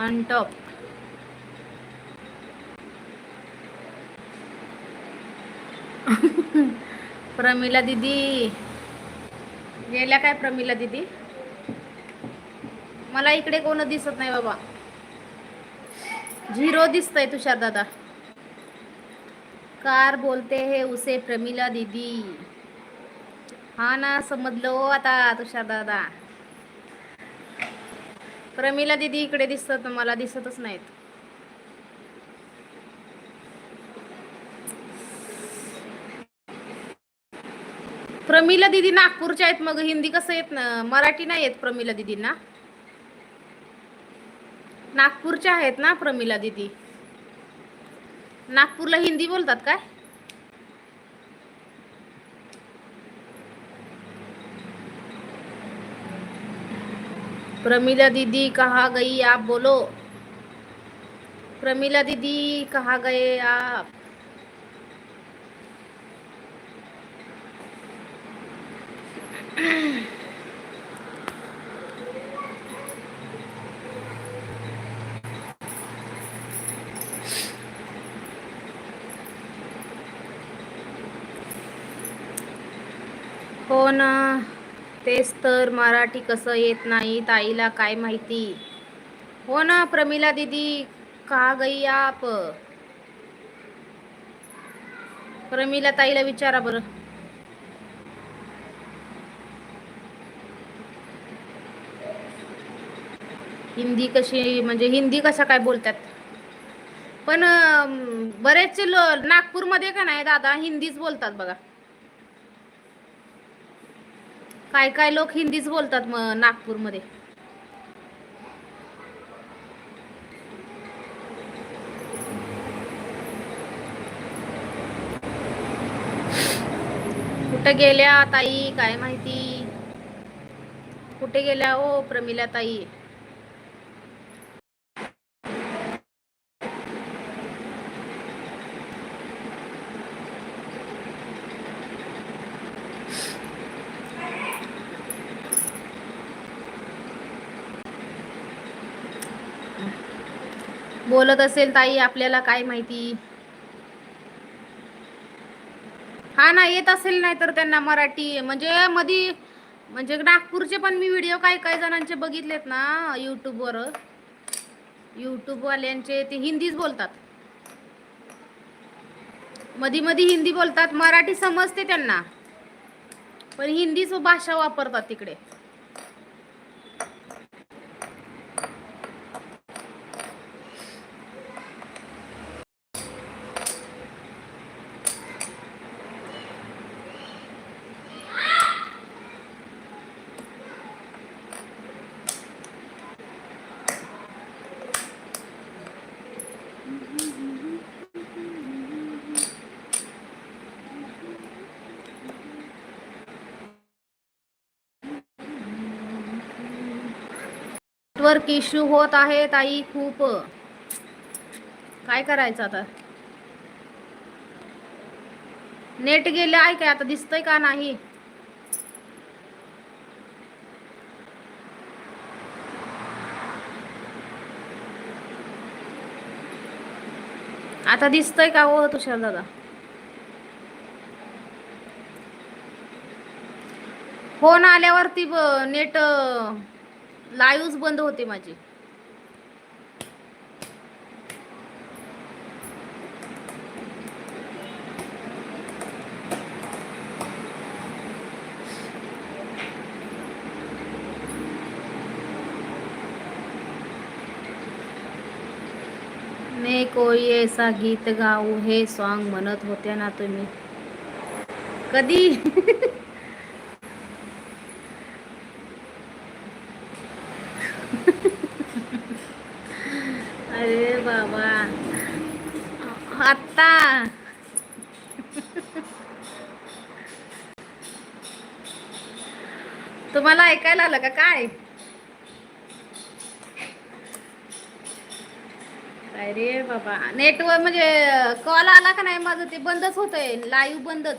on top Pramila दिदी. गेल्या काय प्रमिला दिदी? मला इकडे कोण दिसत नाही बाबा. झिरो दिसतंय तुषार दादा. कार बोलते है उसे प्रमिला दीदी. हा ना समजलो हो आता तुषार दादा. प्रमिला दीदी इकडे दिसत मला दिसतच नाहीत. प्रमिला दीदी नागपूरच्या आहेत मग हिंदी कसं येत ना? मराठी नाही येत प्रमिला दीदींना? नागपूरच्या आहेत ना प्रमिला दीदी? नागपूरला हिंदी बोलतात काय? प्रमिला दीदी कहा गई आप बोलो। प्रमिला दीदी कहा गए आप? हो ना। तेच तर मराठी कसं येत नाही ताईला काय माहिती? हो ना प्रमिला दीदी का गई आप? प्रमिला ताईला विचारा बरं. हिंदी कशी म्हणजे हिंदी कशा काय बोलतात? पण बरेचसे नागपूरमध्ये का नाही दादा हिंदीच बोलतात बघा. काय काय लोक हिंदीच बोलतात मग नागपूरमध्ये? कुठे गेल्या ताई? काय माहिती? कुठे गेल्या? हो प्रमिला ताई बोलत असेल ताई आपल्याला काय माहिती? हा ना येत असेल नाही तर त्यांना मराठी. म्हणजे मधी म्हणजे नागपूरचे पण मी व्हिडिओ काही काही जणांचे बघितलेत ना यूट्यूबवर यूट्यूबवाल्यांचे ते हिंदीच बोलतात. मधी मधी हिंदी बोलतात मराठी समजते त्यांना. पण हिंदीच भाषा वापरतात तिकडे. नेटवर्क इश्यू होत आहे ताई खूप. काय करायचं आता? नेट गेले आहे काय? आता दिसतंय का नाही? आता दिसतंय का हो तुषार दादा? फोन आल्यावरती नेट लाईव्ह बंद होते माझी. मे कोई ऐसा गीत गाऊ हे सॉन्ग म्हणत होत्या ना तुम्ही. कधी अरे बाबा. आत्ता तुम्हाला ऐकायला आलं का काय? अरे बाबा. नेटवर म्हणजे कॉल आला का नाही? माझं ते बंदच होतंय. लाईव्ह बंदच.